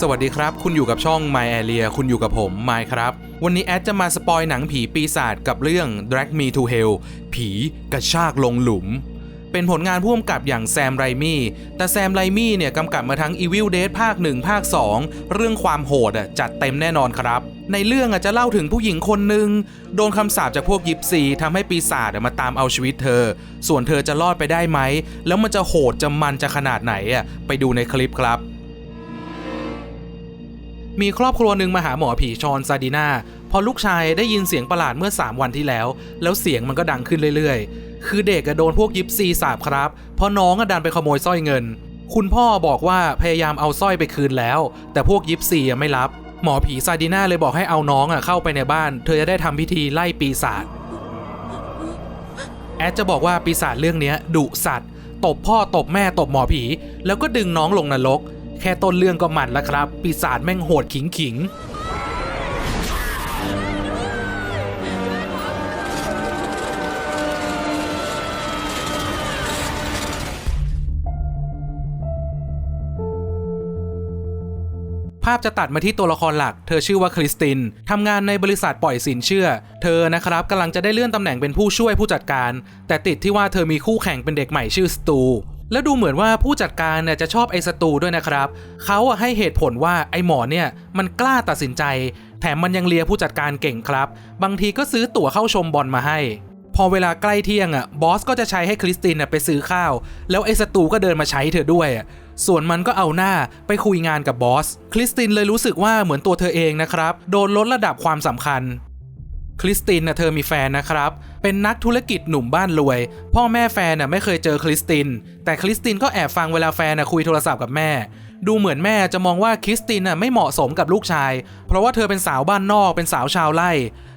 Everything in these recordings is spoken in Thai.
สวัสดีครับ คุณอยู่กับช่อง My Area คุณอยู่กับผมมายครับ วันนี้แอดจะมาสปอยหนังผีปีศาจกับเรื่อง Drag Me to Hell ผีกระชากลงหลุม เป็นผลงานพ่วงกับอย่างแซมไรมี่แต่แซมไรมี่เนี่ยกำกับมาทั้ง Evil Dead ภาค 1 ภาค 2 เรื่องความโหดอะจัดเต็มแน่นอนครับ ในเรื่องอะจะเล่าถึงผู้หญิงคนหนึ่งโดนคำสาปจากพวกยิปซีทำให้ปีศาจมาตามเอาชีวิตเธอ ส่วนเธอจะรอดไปได้ไหม แล้วมันจะโหดจะมันจะขนาดไหนอะไปดูในคลิปครับมีครอบครัวหนึ่งมาหาหมอผีชอนซาดิน่าพอลูกชายได้ยินเสียงประหลาดเมื่อ 3 วันที่แล้ว แล้วเสียงมันก็ดังขึ้นเรื่อยๆ คือเด็กอะโดนพวกยิปซีสาบครับ เพราะน้องอะดันไปขโมยสร้อยเงิน คุณพ่อบอกว่าพยายามเอาสร้อยไปคืนแล้ว แต่พวกยิปซีอะไม่รับ หมอผีซาดิน่าเลยบอกให้เอาน้องอะเข้าไปในบ้าน เธอจะได้ทำพิธีไล่ปีศาจ แอดจะบอกว่าปีศาจเรื่องนี้ดุสัตว์ ตบพ่อตบแม่ตบหมอผี แล้วก็ดึงน้องลงนรก แค่ต้นเรื่องก็มันแล้วครับ ปีศาจแม่งโหดขิงขิงาพจะตัดมาที่ตัวละครหลัก เธอชื่อว่าคริสตินทำงานในบริษัทปล่อยสินเชื่อ เธอนะครับกำลังจะได้เลื่อนตำแหน่งเป็นผู้ช่วยผู้จัดการ แต่ติดที่ว่าเธอมีคู่แข่งเป็นเด็กใหม่ชื่อสตูแล้วดูเหมือนว่าผู้จัดการเนี่ยจะชอบไอ้สตูด้วยนะครับ เขาอะให้เหตุผลว่าไอ้หมอเนี่ยมันกล้าตัดสินใจ แถมมันยังเลียผู้จัดการเก่งครับ บางทีก็ซื้อตั๋วเข้าชมบอลมาให้ พอเวลาใกล้เที่ยงอะบอสก็จะใช้ให้คริสตินไปซื้อข้าว แล้วไอ้สตูก็เดินมาใช้เธอด้วยอะ ส่วนมันก็เอาหน้าไปคุยงานกับบอส คริสตินเลยรู้สึกว่าเหมือนตัวเธอเองนะครับ โดนลดระดับความสำคัญ คริสตินน่ะเธอมีแฟนนะครับ เป็นนักธุรกิจหนุ่มบ้านรวย พ่อแม่แฟนน่ะไม่เคยเจอคริสติน แต่คริสตินก็แอบฟังเวลาแฟนน่ะคุยโทรศัพท์กับแม่ ดูเหมือนแม่จะมองว่าคริสตินน่ะไม่เหมาะสมกับลูกชาย เพราะว่าเธอเป็นสาวบ้านนอกเป็นสาวชาวไร่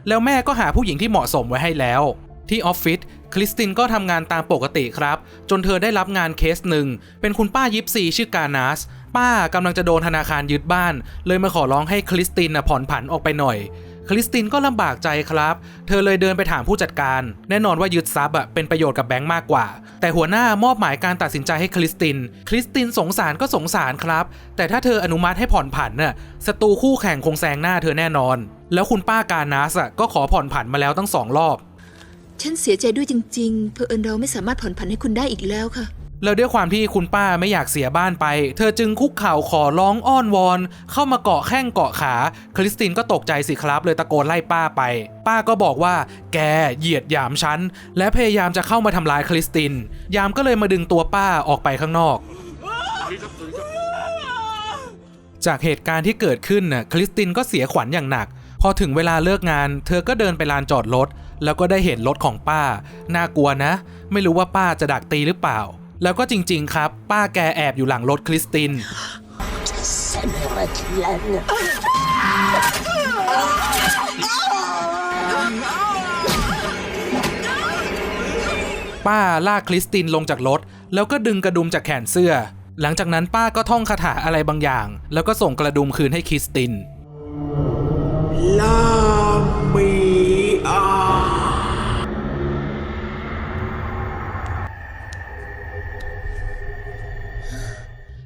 แล้วแม่ก็หาผู้หญิงที่เหมาะสมไว้ให้แล้ว ที่ออฟฟิศ คริสตินก็ทำงานตามปกติครับ จนเธอได้รับงานเคสหนึ่ง เป็นคุณป้ายิปซีชื่อกานาสป้ากำลังจะโดนธนาคารยึดบ้าน เลยมาขอร้องให้คริสตินน่ะผ่อนผันออกไปหน่อย คริสตินก็ลำบากใจครับ เธอเลยเดินไปถามผู้จัดการ แน่นอนว่ายึดทรัพย์อะเป็นประโยชน์กับแบงค์มากกว่า แต่หัวหน้ามอบหมายการตัดสินใจให้คริสติน คริสตินสงสารก็สงสารครับ แต่ถ้าเธออนุมัติให้ผ่อนผันน่ะศัตรูคู่แข่งคงแซงหน้าเธอแน่นอน แล้วคุณป้าการนัสอะก็ขอผ่อนผันมาแล้วตั้งสองรอบ ฉันเสียใจด้วยจริง ๆ เพื่อเอิญเราไม่สามารถผ่อนผันให้คุณได้อีกแล้วค่ะ แล้วด้วยความที่คุณป้าไม่อยากเสียบ้านไป เธอจึงคุกเข่าขอร้องอ้อนวอน เข้ามาเกาะแข้งเกาะขา คริสตินก็ตกใจสิครับ เลยตะโกนไล่ป้าไป ป้าก็บอกว่า แกเหยียดหยามฉัน และพยายามจะเข้ามาทำร้ายคริสติน ยามก็เลยมาดึงตัวป้าออกไปข้างนอกจากเหตุการณ์ที่เกิดขึ้นน่ะคริสตินก็เสียขวัญอย่างหนัก พอถึงเวลาเลิกงาน เธอก็เดินไปลานจอดรถ แล้วก็ได้เห็นรถของป้า น่ากลัวนะ ไม่รู้ว่าป้าจะดักตีหรือเปล่า แล้วก็จริง ๆ ครับ ป้าแกแอบอยู่หลังรถคริสติน ป้าลากคริสตินลงจากรถ แล้วก็ดึงกระดุมจากแขนเสื้อ หลังจากนั้นป้าก็ท่องคาถาอะไรบางอย่าง แล้วก็ส่งกระดุมคืนให้คริสตินลา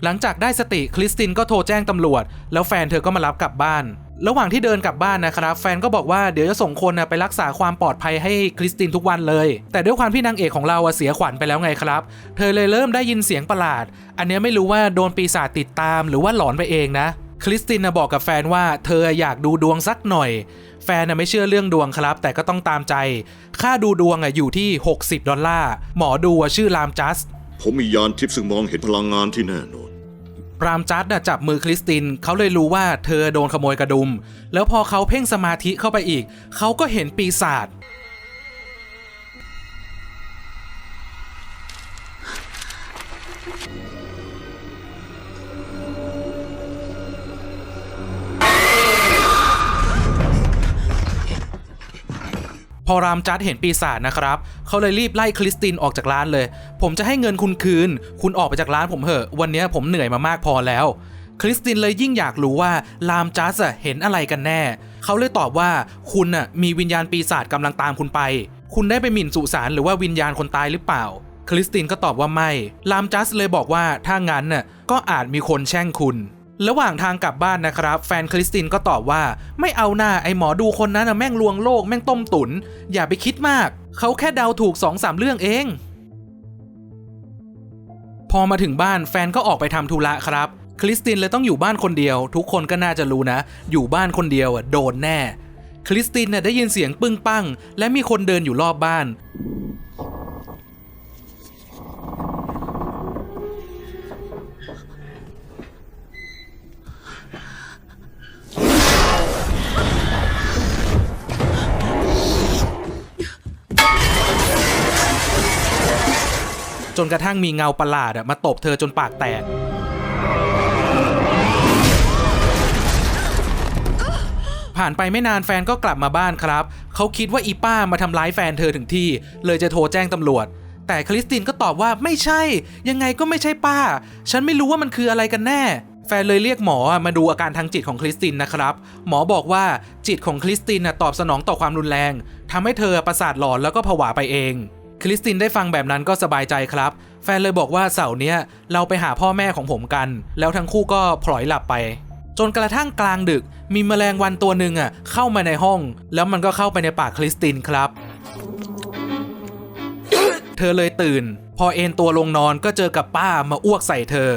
หลังจากได้สติคริสตินก็โทรแจ้งตำรวจ แล้วแฟนเธอก็มารับกลับบ้าน ระหว่างที่เดินกลับบ้านนะครับ แฟนก็บอกว่าเดี๋ยวจะส่งคนไปรักษาความปลอดภัยให้คริสตินทุกวันเลย แต่ด้วยความที่นางเอกของเราเสียขวัญไปแล้วไงครับ เธอเลยเริ่มได้ยินเสียงประหลาด อันนี้ไม่รู้ว่าโดนปีศาจติดตามหรือว่าหลอนไปเองนะคริสตินบอกกับแฟนว่าเธออยากดูดวงสักหน่อย แฟนไม่เชื่อเรื่องดวงครับ แต่ก็ต้องตามใจ ค่าดูดวงอยู่ที่ 60 ดอลลาร์ หมอดูชื่อลามจัส ผมมียานทิพย์ซึ่งมองเห็นพลังงานที่แน่นอน รามจัดจับมือคริสตินเขาเลยรู้ว่าเธอโดนขโมยกระดุม แล้วพอเขาเพ่งสมาธิเข้าไปอีก เขาก็เห็นปีศาจ พอรามจัดเห็นปีศาจนะครับ เขาเลยรีบไล่คริสตินออกจากร้านเลย ผมจะให้เงินคุณคืน คุณออกไปจากร้านผมเถอะ วันนี้ผมเหนื่อยมามากพอแล้ว คริสตินเลยยิ่งอยากรู้ว่าลามจัสอะเห็นอะไรกันแน่ เขาเลยตอบว่าคุณน่ะมีวิญญาณปีศาจกำลังตามคุณไป คุณได้ไปหมิ่นสุสานหรือว่าวิญญาณคนตายหรือเปล่า คริสตินก็ตอบว่าไม่ ลามจัสเลยบอกว่าถ้างั้นน่ะก็อาจมีคนแช่งคุณ ระหว่างทางกลับบ้านนะครับ แฟนคริสตินก็ตอบว่า ไม่เอาหน้าไอหมอดูคนนั้นนะแม่งลวงโลกแม่งต้มตุน อย่าไปคิดมาก เขาแค่เดาถูกสองสามเรื่องเอง พอมาถึงบ้านแฟนก็ออกไปทำธุระครับ คริสตินเลยต้องอยู่บ้านคนเดียว ทุกคนก็น่าจะรู้นะ อยู่บ้านคนเดียวโดนแน่ คริสตินน่ะได้ยินเสียงปึ้งปั้งและมีคนเดินอยู่รอบบ้าน จนกระทั่งมีเงาประหลาดมาตบเธอจนปากแตก ผ่านไปไม่นานแฟนก็กลับมาบ้านครับ เขาคิดว่าอีป้ามาทำร้ายแฟนเธอถึงที่ เลยจะโทรแจ้งตำรวจ แต่คริสตินก็ตอบว่าไม่ใช่ ยังไงก็ไม่ใช่ป้า ฉันไม่รู้ว่ามันคืออะไรกันแน่แฟนเลยเรียกหมอมาดูอาการทางจิตของคริสตินนะครับ หมอบอกว่าจิตของคริสตินตอบสนองต่อความรุนแรงทำให้เธอประสาทหลอนแล้วก็ผวาไปเอง คริสตินได้ฟังแบบนั้นก็สบายใจครับ แฟนเลยบอกว่าเสาร์เนี้ยเราไปหาพ่อแม่ของผมกัน แล้วทั้งคู่ก็พลอยหลับไป จนกระทั่งกลางดึก มีแมลงวันตัวหนึ่งอะเข้ามาในห้อง แล้วมันก็เข้าไปในปากคริสตินครับ เธอเลยตื่น พอเอนตัวลงนอนก็เจอกับป้ามาอ้วกใส่เธอ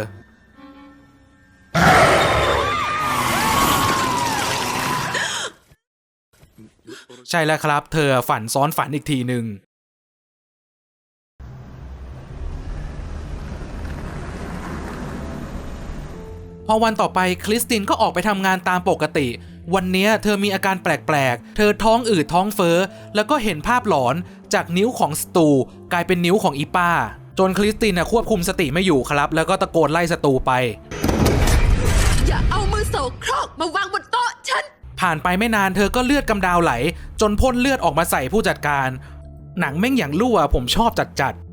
ใช่แล้วครับ เธอฝันซ้อนฝันอีกทีหนึ่ง พอวันต่อไปคริสตินก็ออกไปทำงานตามปกติ วันเนี้ยเธอมีอาการแปลกๆ เธอท้องอืดท้องเฟ้อ แล้วก็เห็นภาพหลอนจากนิ้วของสตู กลายเป็นนิ้วของอีป้า จนคริสตินน่ะควบคุมสติไม่อยู่ครับ แล้วก็ตะโกนไล่สตูไป อย่าเอามือโสโครกมาวางบนโต๊ะฉัน ผ่านไปไม่นานเธอก็เลือดกำดาวไหล จนพ่นเลือดออกมาใส่ผู้จัดการ หนังแม่งอย่างรั่วผมชอบจัดจัดๆ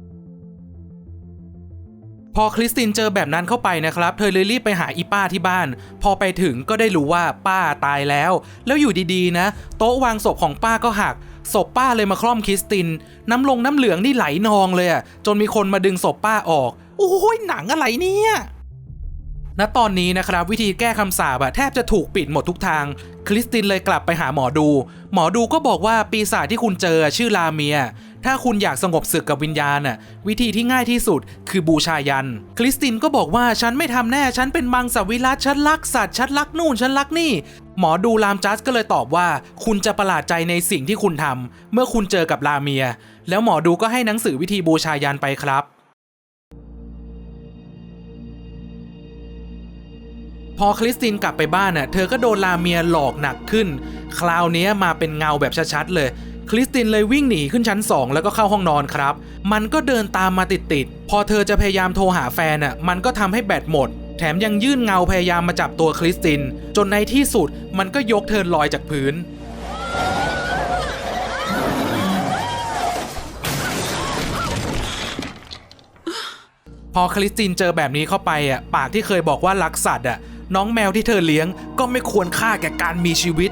พอคริสตินเจอแบบนั้นเข้าไปนะครับ เธอเลยรีบไปหาอีป้าที่บ้าน พอไปถึงก็ได้รู้ว่าป้าตายแล้ว แล้วอยู่ดีๆ นะ โต๊ะวางศพของป้าก็หักศพป้าเลยมาคล่อมคริสติน น้ำลงน้ำเหลืองนี่ไหลนองเลยอะจนมีคนมาดึงศพป้าออก โอ้ยหนังอะไรเนี่ยณตอนนี้นะครับวิธีแก้คำสาปอะแทบจะถูกปิดหมดทุกทาง คริสตินเลยกลับไปหาหมอดู หมอดูก็บอกว่าปีศาจที่คุณเจอชื่อลาเมีย ถ้าคุณอยากสงบศึกกับวิญญาณน่ะวิธีที่ง่ายที่สุดคือบูชายัน คริสตินก็บอกว่าฉันไม่ทำแน่ฉันเป็นมังสวิรัตฉันรักสัตว์ฉันรักนู่นฉันรักนี่ หมอดูลามจัสก็เลยตอบว่า คุณจะประหลาดใจในสิ่งที่คุณทำเมื่อคุณเจอกับลาเมีย แล้วหมอดูก็ให้หนังสือวิธีบูชายันไปครับพอคริสตินกลับไปบ้านน่ะ เธอก็โดนลาเมียหลอกหนักขึ้น คราวนี้มาเป็นเงาแบบชัดๆเลย คริสตินเลยวิ่งหนีขึ้นชั้น 2 แล้วก็เข้าห้องนอนครับ มันก็เดินตามมาติดๆ พอเธอจะพยายามโทรหาแฟนน่ะ มันก็ทำให้แบตหมด แถมยังยื่นเงาพยายามมาจับตัวคริสติน จนในที่สุดมันก็ยกเธอลอยจากพื้น พอคริสตินเจอแบบนี้เข้าไปอะ ปากที่เคยบอกว่ารักสัตว์อะ น้องแมวที่เธอเลี้ยงก็ไม่ควรฆ่าแก่การมีชีวิต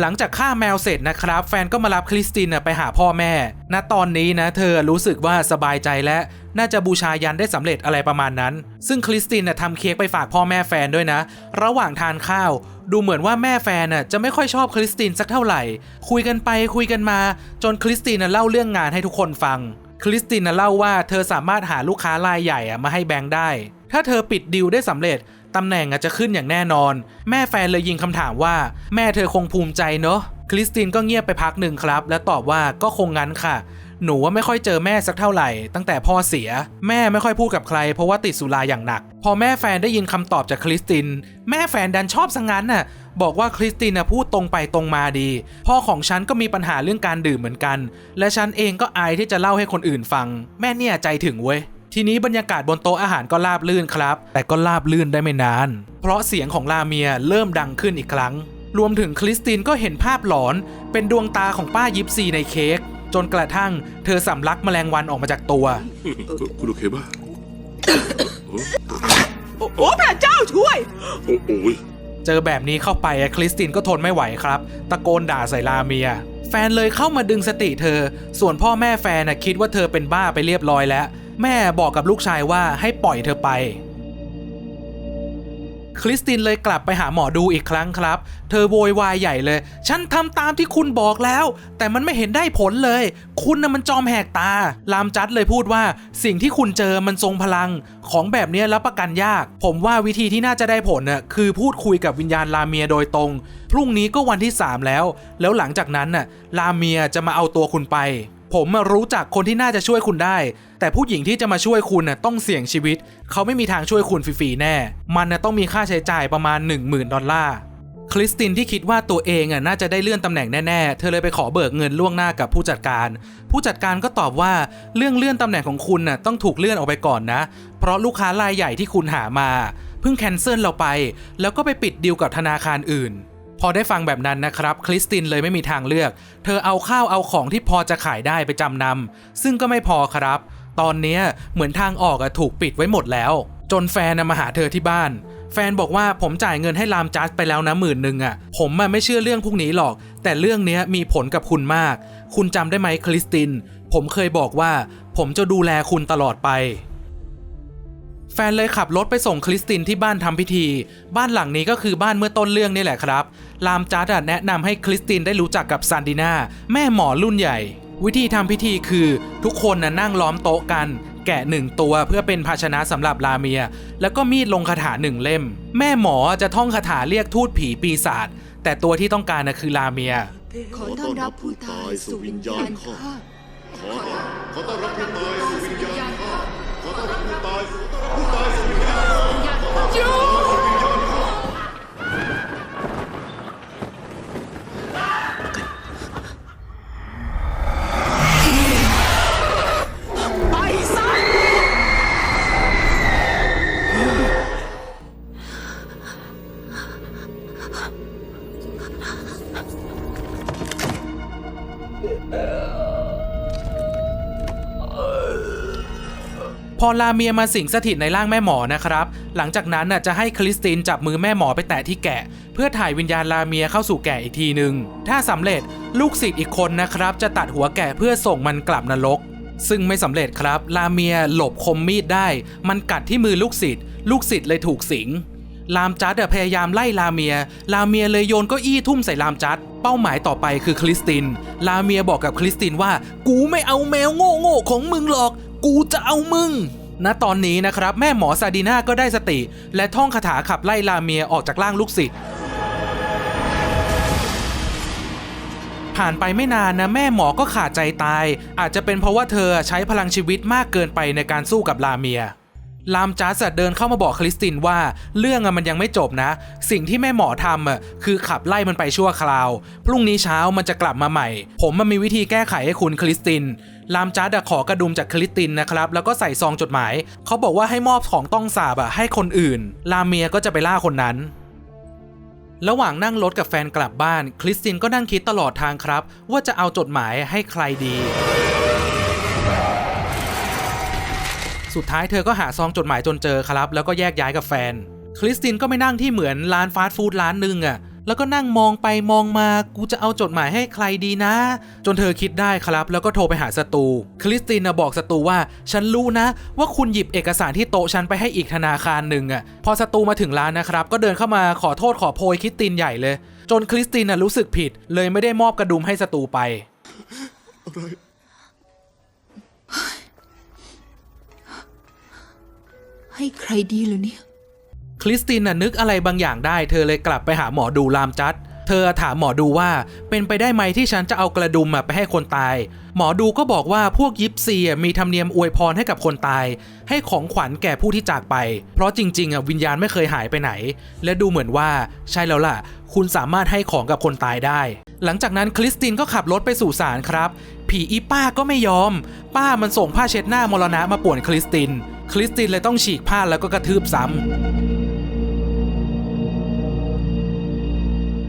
หลังจากฆ่าแมวเสร็จนะครับ แฟนก็มารับคริสตินไปหาพ่อแม่ ณ ตอนนี้นะเธอรู้สึกว่าสบายใจและน่าจะบูชายันได้สำเร็จอะไรประมาณนั้น ซึ่งคริสตินทำเค้กไปฝากพ่อแม่แฟนด้วยนะ ระหว่างทานข้าว ดูเหมือนว่าแม่แฟนจะไม่ค่อยชอบคริสตินสักเท่าไหร่ คุยกันไปคุยกันมา จนคริสตินเล่าเรื่องงานให้ทุกคนฟัง คริสตินเล่าว่าเธอสามารถหาลูกค้ารายใหญ่มาให้แบงค์ได้ ถ้าเธอปิดดีลได้สำเร็จตำแหน่งอาจจะขึ้นอย่างแน่นอน แม่แฟนเลยยิงคำถามว่า แม่เธอคงภูมิใจเนอะคริสตินก็เงียบไปพักหนึ่งครับ และตอบว่าก็คงงั้นค่ะ หนูว่าไม่ค่อยเจอแม่สักเท่าไหร่ ตั้งแต่พ่อเสีย แม่ไม่ค่อยพูดกับใคร เพราะว่าติดสุราอย่างหนัก พอแม่แฟนได้ยินคำตอบจากคริสติน แม่แฟนดันชอบสังงั้นน่ะ บอกว่าคริสตินน่ะพูดตรงไปตรงมาดี พ่อของฉันก็มีปัญหาเรื่องการดื่มเหมือนกัน และฉันเองก็อายที่จะเล่าให้คนอื่นฟัง แม่เนี่ยใจถึงเว้ยทีนี้บรรยากาศบนโต๊ะอาหารก็ราบลื่นครับ แต่ก็ราบลื่นได้ไม่นาน เพราะเสียงของลาเมียเริ่มดังขึ้นอีกครั้ง รวมถึงคริสตินก็เห็นภาพหลอน เป็นดวงตาของป้ายิปซีในเค้กจนกระทั่งเธอสำลักแมลงวันออกมาจากตัว คุณโอเคป่ะโอ้โอ้พระเจ้าช่วย โอ้โอ้ย เจอแบบนี้เข้าไปคริสตินก็ทนไม่ไหวครับ ตะโกนด่าใส่ลาเมีย แฟนเลยเข้ามาดึงสติเธอ ส่วนพ่อแม่แฟนน่ะคิดว่าเธอเป็นบ้าไปเรียบร้อยแล้ว แม่บอกกับลูกชายว่าให้ปล่อยเธอไป คริสตินเลยกลับไปหาหมอดูอีกครั้งครับ เธอโวยวายใหญ่เลย ฉันทำตามที่คุณบอกแล้ว แต่มันไม่เห็นได้ผลเลย คุณน่ะมันจอมแหกตา ลามจัดเลยพูดว่า สิ่งที่คุณเจอมันทรงพลัง ของแบบนี้รับประกันยาก ผมว่าวิธีที่น่าจะได้ผลน่ะคือพูดคุยกับวิญญาณลาเมียโดยตรง พรุ่งนี้ก็วันที่ 3 แล้ว แล้วหลังจากนั้นน่ะลาเมียจะมาเอาตัวคุณไป ผมมารู้จักคนที่น่าจะช่วยคุณได้ แต่ผู้หญิงที่จะมาช่วยคุณน่ะต้องเสี่ยงชีวิต เขาไม่มีทางช่วยคุณฟรีๆแน่ มันน่ะต้องมีค่าใช้จ่ายประมาณ 10,000 ดอลลาร์คริสตินที่คิดว่าตัวเองอะน่าจะได้เลื่อนตำแหน่งแน่ๆ เธอเลยไปขอเบิกเงินล่วงหน้ากับผู้จัดการ ผู้จัดการก็ตอบว่าเรื่องเลื่อนตำแหน่งของคุณน่ะต้องถูกเลื่อนออกไปก่อนนะ เพราะลูกค้ารายใหญ่ที่คุณหามา เพิ่งแคนเซิลเราไป แล้วก็ไปปิดดีลกับธนาคารอื่น พอได้ฟังแบบนั้นนะครับ คริสตินเลยไม่มีทางเลือก เธอเอาข้าวเอาของที่พอจะขายได้ไปจำนำซึ่งก็ไม่พอครับ ตอนนี้เหมือนทางออกถูกปิดไว้หมดแล้ว จนแฟนมาหาเธอที่บ้าน แฟนบอกว่าผมจ่ายเงินให้ลามจัสไปแล้วนะหมื่นหนึ่งอะผมอะไม่เชื่อเรื่องพวกนี้หรอก แต่เรื่องนี้มีผลกับคุณมาก คุณจำได้ไหมคริสติน ผมเคยบอกว่า ผมจะดูแลคุณตลอดไป แฟนเลยขับรถไปส่งคริสตินที่บ้านทำพิธี บ้านหลังนี้ก็คือบ้านเมื่อต้นเรื่องนี่แหละครับ ลามจัดแนะนำให้คริสตินได้รู้จักกับซันดินาแม่หมอรุ่นใหญ่ วิธีทำพิธีคือทุกคนน่ะนั่งล้อมโต๊ะกัน แกะหนึ่งตัวเพื่อเป็นภาชนะสำหรับลาเมีย แล้วก็มีดลงคาถาหนึ่งเล่ม แม่หมอจะท่องคาถาเรียกทูตผีปีศาจแต่ตัวที่ต้องการน่ะคือลาเมียขอต้อนรับผู้ตายสู่วิญญาณข้าขอขอต้อนรับผู้ตายสู่วิญญาณข้าขอต้อนรับผู้ตายสู่ ผู้ พอลาเมียมาสิงสถิตในร่างแม่หมอนะครับ หลังจากนั้นน่ะจะให้คริสตินจับมือแม่หมอไปแตะที่แกะ เพื่อถ่ายวิญญาณลาเมียเข้าสู่แกะอีกทีหนึ่งถ้าสำเร็จลูกศิษย์อีกคนนะครับ จะตัดหัวแกะเพื่อส่งมันกลับนรก ซึ่งไม่สำเร็จครับ ลาเมียหลบคมมีดได้ มันกัดที่มือลูกศิษย์ลูกศิษย์เลยถูกสิงลามจัดพยายามไล่ลาเมีย ลาเมียเลยโยนก้าอี้ทุ่มใส่ลามจัด เป้าหมายต่อไปคือคริสติน ลาเมียบอกกับคริสตินว่า กูไม่เอาแมวโง่โง่ของมึงหรอก กูจะเอามึง ณตอนนี้นะครับแม่หมอซาดีนาก็ได้สติ และท่องคาถาขับไล่ลาเมียออกจากร่างลูกศิษย์ผ่านไปไม่นานนะแม่หมอก็ขาดใจตาย อาจจะเป็นเพราะว่าเธอใช้พลังชีวิตมากเกินไปในการสู้กับลาเมีย ลามจัสเดินเข้ามาบอกคริสตินว่าเรื่องมันยังไม่จบนะ สิ่งที่แม่หมอทำคือขับไล่มันไปชั่วคราว พรุ่งนี้เช้ามันจะกลับมาใหม่ ผมมันมีวิธีแก้ไขให้คุณคริสตินลามจัสขอกระดุมจากคริสตินนะครับ แล้วก็ใส่ซองจดหมาย เขาบอกว่าให้มอบของต้องสาบอะให้คนอื่น ลามเมียก็จะไปล่าคนนั้น ระหว่างนั่งรถกับแฟนกลับบ้าน คริสตินก็นั่งคิดตลอดทางครับ ว่าจะเอาจดหมายให้ใครดี สุดท้ายเธอก็หาซองจดหมายจนเจอครับ แล้วก็แยกย้ายกับแฟน คริสตินก็ไม่นั่งที่เหมือนร้านฟาสต์ฟู้ดร้านหนึ่งอะแล้วก็นั่งมองไปมองมา กูจะเอาจดหมายให้ใครดีนะ จนเธอคิดได้ครับ แล้วก็โทรไปหาสตู คริสตินบอกสตูว่า ฉันรู้นะ ว่าคุณหยิบเอกสารที่โต๊ะฉันไปให้อีกธนาคารหนึ่งอะพอสตูมาถึงร้านนะครับ ก็เดินเข้ามาขอโทษขอโพยคริสตินใหญ่เลย จนคริสตินรู้สึกผิด เลยไม่ได้มอบกระดุมให้สตูไป ให้ใครดีเหรอเนี่ย คริสตินน่ะนึกอะไรบางอย่างได้ เธอเลยกลับไปหาหมอดูลามจัด เธอถามหมอดูว่าเป็นไปได้ไหมที่ฉันจะเอากระดุมไปให้คนตาย หมอดูก็บอกว่าพวกยิปซีมีธรรมเนียมอวยพรให้กับคนตาย ให้ของขวัญแก่ผู้ที่จากไป เพราะจริง ๆอะวิญญาณไม่เคยหายไปไหน และดูเหมือนว่าใช่แล้วล่ะ คุณสามารถให้ของกับคนตายได้ หลังจากนั้นคริสตินก็ขับรถไปสู่ศาลครับ ผีอีป้าก็ไม่ยอม ป้ามันส่งผ้าเช็ดหน้ามรณะมาป่วนคริสติน คริสตินเลยต้องฉีกผ้าแล้วก็กระทืบซ้ำ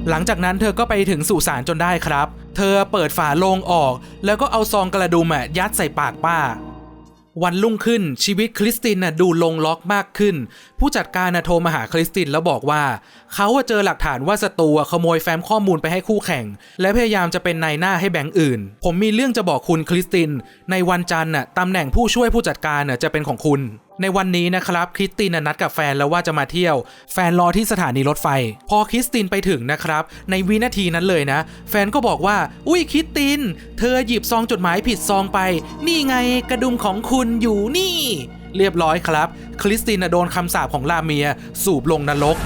หลังจากนั้นเธอก็ไปถึงสุสานจนได้ครับ เธอเปิดฝาโลงออก แล้วก็เอาซองกระดุมยัดใส่ปากป้า วันรุ่งขึ้นชีวิตคริสตินน่ะดูลงล็อกมากขึ้น ผู้จัดการน่ะโทรมาหาคริสตินแล้วบอกว่า เขาเจอหลักฐานว่าศัตรูขโมยแฟ้มข้อมูลไปให้คู่แข่ง และพยายามจะเป็นนายหน้าให้แบงค์อื่น ผมมีเรื่องจะบอกคุณคริสติน ในวันจันทร์น่ะตำแหน่งผู้ช่วยผู้จัดการน่ะจะเป็นของคุณ ในวันนี้นะครับคริสตินนัดกับแฟนแล้วว่าจะมาเที่ยว แฟนรอที่สถานีรถไฟ พอคริสตินไปถึงนะครับ ในวินาทีนั้นเลยนะ แฟนก็บอกว่า อุ้ยคริสติน เธอหยิบซองจดหมายผิดซองไป นี่ไงกระดุมของคุณอยู่นี่ เรียบร้อยครับ คริสตินโดนคำสาปของลาเมีย สูบลงนรก